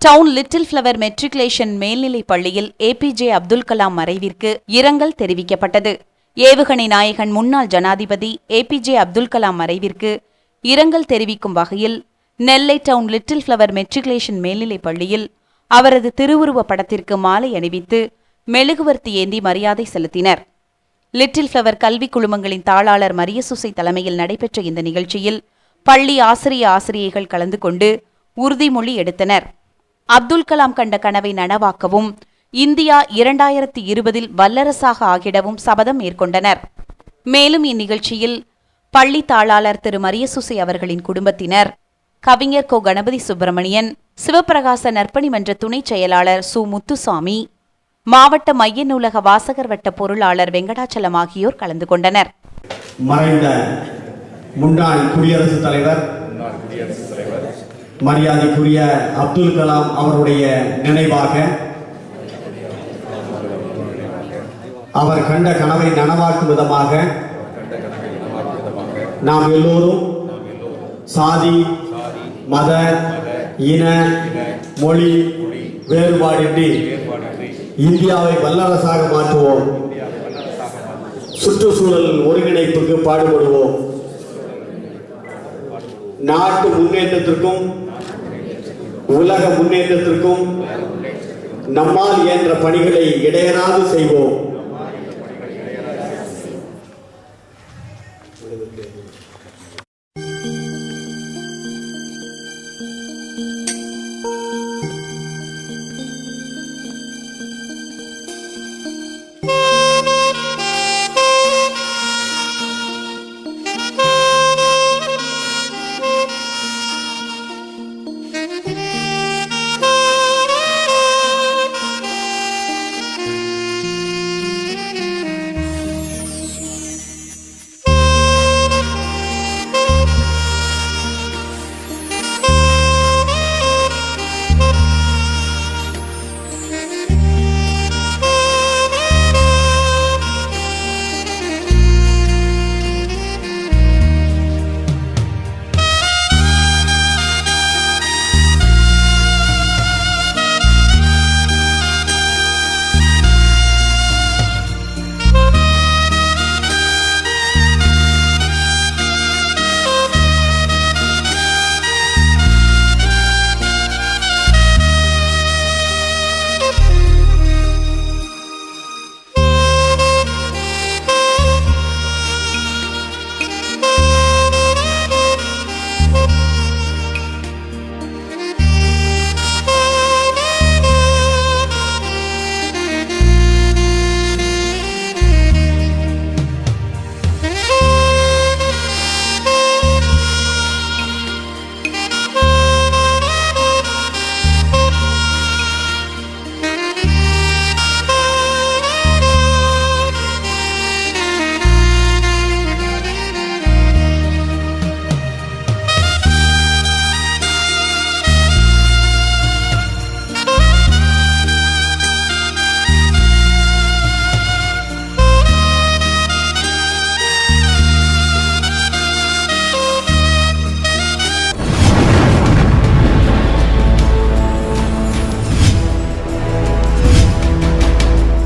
Down little flower matriculation மேல்நிலைப் பள்ளியில் APJ Abdul Kalam மறைவிற்கு இரங்கல் தெரிவிக்கப்பட்டது. ஏவுகணை நாயகன் முன்னாள் ஜனாதிபதி ஏபிஜே அப்துல் கலாம் மறைவிற்கு இரங்கல் தெரிவிக்கும் வகையில் Nellai town little flower matriculation மேல்நிலைப் பள்ளியில் அவரது திருவுருவப் படத்திற்கு மாலை அணிவித்து மெழுகுவர்த்தி ஏந்தி மரியாதை செலுத்தினர். லிட்டில் பிளவர் கல்விக் குழுமங்களின் தாளாளர் மரியசுசை தலைமையில் நடைபெற்ற இந்த நிகழ்ச்சியில் பள்ளி ஆசிரிய ஆசிரியைகள் கலந்து கொண்டு உறுதிமொழி எடுத்தனர். அப்துல் கலாம் கண்ட கனவை நனவாக்கவும் இந்தியா இரண்டாயிரத்தி இருபதில் வல்லரசாக ஆகிடவும் சபதம் மேற்கொண்டனர். மேலும் இந்நிகழ்ச்சியில் பள்ளி தாளாளர் திரு. மரியசுசை அவர்களின் குடும்பத்தினர் கவிஞர் கோ. கணபதி சுப்பிரமணியன் சிவபிரகாச நற்பணி மன்ற துணைச் செயலாளர் சு. முத்துசாமி மாவட்ட மைய நூலக வாசகர் வட்ட பொருளாளர் வெங்கடாச்சலம் ஆகியோர் கலந்து கொண்டனர். மறைந்த முன்னாள் குடியரசுத் தலைவர் மரியாதைக்குரிய அப்துல் கலாம் அவருடைய நினைவாக அவர் கண்ட கனவை நனவாக்கும் விதமாக நாம் எல்லோரும் சாதி மத இன மொழி வேறுபாடின்றி இந்தியாவை வல்லரசாக மாற்றுவோம். சுற்றுச்சூழல் ஒருங்கிணைப்புக்கு பாடுபடுவோம். நாட்டு முன்னேற்றத்திற்கும் உலக முன்னேற்றத்திற்கும் நம்மால் இயன்ற பணிகளை இடையராது செய்வோம்.